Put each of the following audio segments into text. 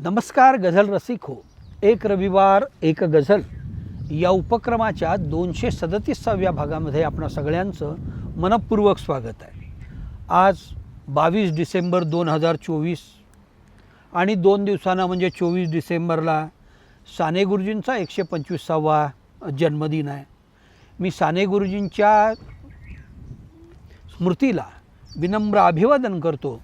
नमस्कार गझल रसिक. हो एक रविवार एक गझल. या उपक्रमाच्या दोनशे सदतीसाव्या भागामध्ये आपणा सगळ्यांचं मनपूर्वक स्वागत आहे. आज बावीस डिसेंबर दोन हजार चोवीस आणि दोन दिवसांना म्हणजे चोवीस डिसेंबरला साने गुरुजींचा एकशे पंचवीसावा जन्मदिन आहे. मी साने गुरुजींच्या स्मृतीला विनम्र अभिवादन करतो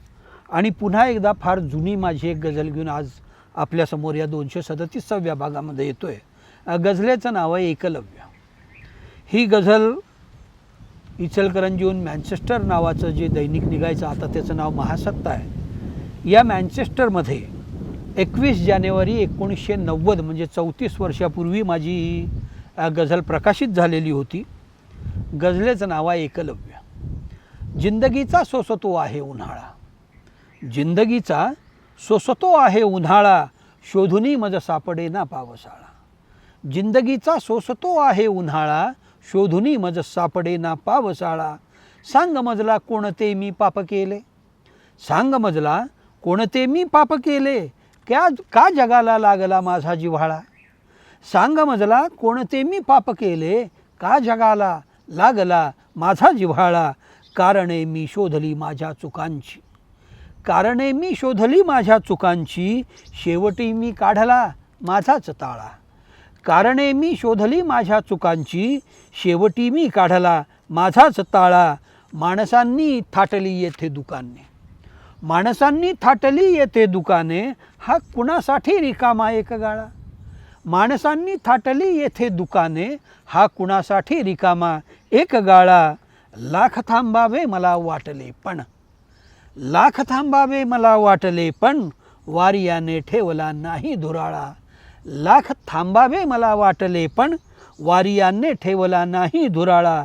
आणि पुन्हा एकदा फार जुनी माझी एक गझल घेऊन आज आपल्यासमोर या दोनशे सदतीसाव्या भागामध्ये येतो आहे गझलेचं नाव आहे एकलव्य. ही गझल इचलकरंजीहून मँचेस्टर नावाचं जे दैनिक निघायचं आता त्याचं नाव महासत्ता आहे. या मॅन्चेस्टरमध्ये एकवीस जानेवारी एकोणीसशे नव्वद म्हणजे चौतीस वर्षापूर्वी माझी ही गझल प्रकाशित झालेली होती. गझलेचं नाव आहे एकलव्य. जिंदगीचा सोसतो आहे उन्हाळा. जिंदगीचा सोसतो आहे उन्हाळा शोधुनी मज सापडे ना पावसाळा. जिंदगीचा सोसतो आहे उन्हाळा शोधुनी मज सापडे ना पावसाळा. सांग मजला कोणते मी पाप केले? सांग मजला कोणते मी पाप केले? क्या का जगाला लागला माझा जिव्हाळा? सांग मजला कोणते मी पाप केले? का जगाला लागला माझा जिव्हाळा? कारणे मी शोधली माझ्या चुकांची. कारणे मी शोधली माझ्या चुकांची शेवटी मी काढला माझाच ताळा कारणे मी शोधली माझ्या चुकांची शेवटी मी काढला माझाच ताळा माणसांनी थाटली येथे दुकाने. माणसांनी थाटली येथे दुकाने हा कुणासाठी रिकामा एक गाळा? माणसांनी थाटली येथे दुकाने हा कुणासाठी रिकामा एक गाळा? लाख थांबावे मला वाटले पण लाख थांबावे मला वाटले पण वारियाने ठेवला नाही धुराळा. लाख थांबावे मला वाटले पण वारियाने ठेवला नाही धुराळा.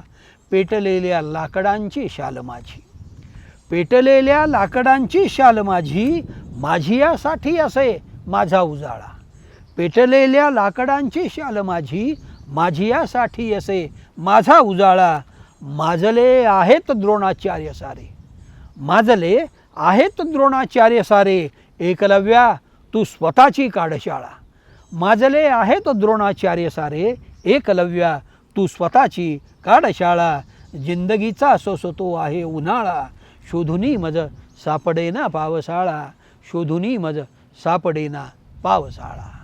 पेटलेल्या लाकडांची शाल माझी. पेटलेल्या लाकडांची शाल माझी माझी यासाठी असे माझा उजाळा. पेटलेल्या लाकडांची शाल माझी माझी यासाठी असे माझा उजाळा. माजले आहेत द्रोणाचार्य सारे माजले आहेत द्रोणाचार्य सारे एकलव्या तू स्वतःची काढशाळा माजले आहेत द्रोणाचार्य सारे एकलव्या तू स्वतःची काढशाळा जिंदगीचा सोसतो आहे उन्हाळा. शोधुनी मज सापडेना पावसाळा. शोधुनी मज सापडेना पावसाळा.